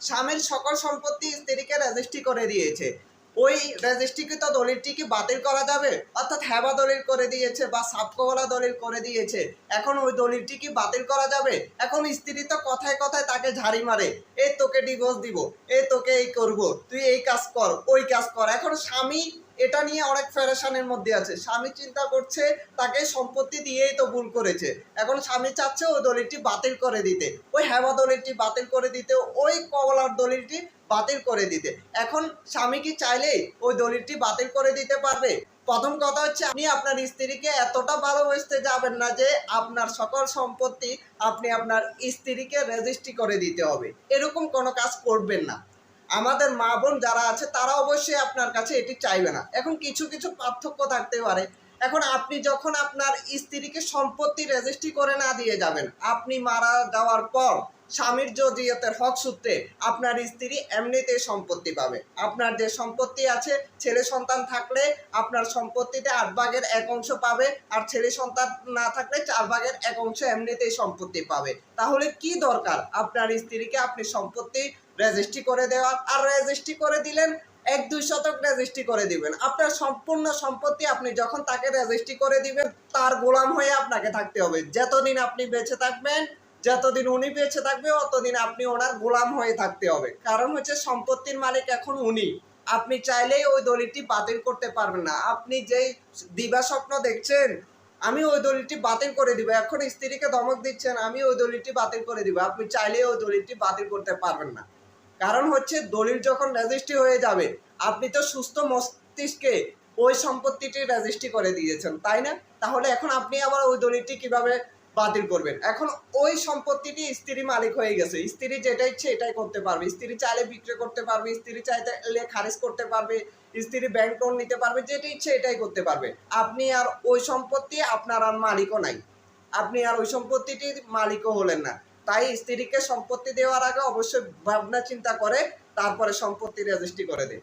স্বামীর সকল সম্পত্তি স্ত্রীকে রেজিস্ট্রি করে দিয়েছে। ওই রেজিস্ট্রিকৃত দলিলটি কি বাতিল করা যাবে। অর্থাৎ হ্যাবা দলিল করে দিয়েছে বা সাবকওয়ালা দলিল করে দিয়েছে। এখন ওই দলিলটি কি বাতিল করা যাবে। এখন স্ত্রী তো কথায় কথায় তাকে ঝাড়ি মারে। এই তোকে ডিভোর্স দিব এই তোকে এই করব, তুই এই কাজ কর, ওই কাজ কর। এখন স্বামী এটা নিয়ে অনেক ফেরেশানের মধ্যে আছে। স্বামী চিন্তা করছে, তাকে সম্পত্তি দিয়েই তো ভুল করেছে। এখন স্বামী চাচ্ছে ওই দলিলটি বাতিল করে দিতে। ওই হ্যাবা দলিলটি বাতিল করে দিতে, ওই কবলার দলিলটি বাতিল করে দিতে। এখন স্বামী কি চাইলেই ওই দলিলটি বাতিল করে দিতে পারবে? প্রথম কথা হচ্ছে, আপনি আপনার স্ত্রীকে এতটা ভালোবাসতে যাবেন না যে আপনার সকল সম্পত্তি আপনি আপনার স্ত্রীকে রেজিস্ট্রি করে দিতে হবে। এরকম কোনো কাজ করবেন না। আমাদের মা বোন যারা আছে, তারা অবশ্যই আপনার কাছে এটি চাইবে না। এখন কিছু কিছু পার্থক্য থাকতে পারে। এখন আপনি যখন আপনার স্ত্রীকে সম্পত্তি রেজিস্ট্রি করে না দিয়ে যাবেন, আপনি মারা যাওয়ার পর স্বামীর জদিয়তের হক সূত্রে আপনার স্ত্রী এমনিতেই সম্পত্তি পাবে। আপনার যে সম্পত্তি আছে, ছেলে সন্তান থাকলে আপনার সম্পত্তিতে আট ভাগের এক অংশ পাবে, আর ছেলে সন্তান না থাকলে চার ভাগের এক অংশ এমনিতেই সম্পত্তি পাবে। তাহলে কি দরকার? আপনার স্ত্রীকে আপনি সম্পত্তি রেজিস্ট্রি করে দেওয়ার। আর রেজিস্ট্রি করে দিলেন এক দুই শতক রেজিস্ট্রি করে দিবেন। আপনার সম্পূর্ণ সম্পত্তি আপনি যখন তাকে রেজিস্ট্রি করে দিবেন, তার গোলাম হয়ে আপনাকে থাকতে হবে। যতদিন আপনি বেঁচে থাকবেন, যতদিন উনি বেঁচে থাকবে, অতদিন আপনি ওনার গোলাম হয়ে থাকতে হবে। কারণ হচ্ছে সম্পত্তির মালিক এখন উনি। আপনি চাইলেই ওই দলিলটি বাতিল করতে পারবেন না। আপনি যেই দিবা স্বপ্ন দেখছেন, আমি ওই দলিলটি বাতিল করে দিব। এখন স্ত্রীকে ধমক দিচ্ছেন, আমি ওই দলিলটি বাতিল করে দিব। আপনি চাইলেই ওই দলিলটি বাতিল করতে পারবেন না। কারণ হচ্ছে দলিল যখন রেজিস্ট্রি হয়ে যাবে, আপনি তো সুস্থ মস্তিষ্কে ওই সম্পত্তিটি রেজিস্ট্রি করে দিয়েছেন, তাই না? তাহলে এখন আপনি আবার ওই দলিলটি কীভাবে বাতিল করবেন? এখন ওই সম্পত্তিটি স্ত্রী মালিক হয়ে গেছে, স্ত্রী যেটা ইচ্ছে এটাই করতে পারবে, স্ত্রী চাইলে বিক্রি করতে পারবে, স্ত্রী চাইলে খারিজ করতে পারবে, স্ত্রী ব্যাংক লোন নিতে পারবে যেটা ইচ্ছে এটাই করতে পারবে। আপনি আর ওই সম্পত্তি আপনার আর মালিকও নাই, আপনি আর ওই সম্পত্তিটির মালিকও হলেন না। তাই স্ত্রীকে সম্পত্তি দেওয়ার আগে অবশ্যই ভাবনা চিন্তা করে তারপরে সম্পত্তি রেজিস্ট্রি করে দেয়।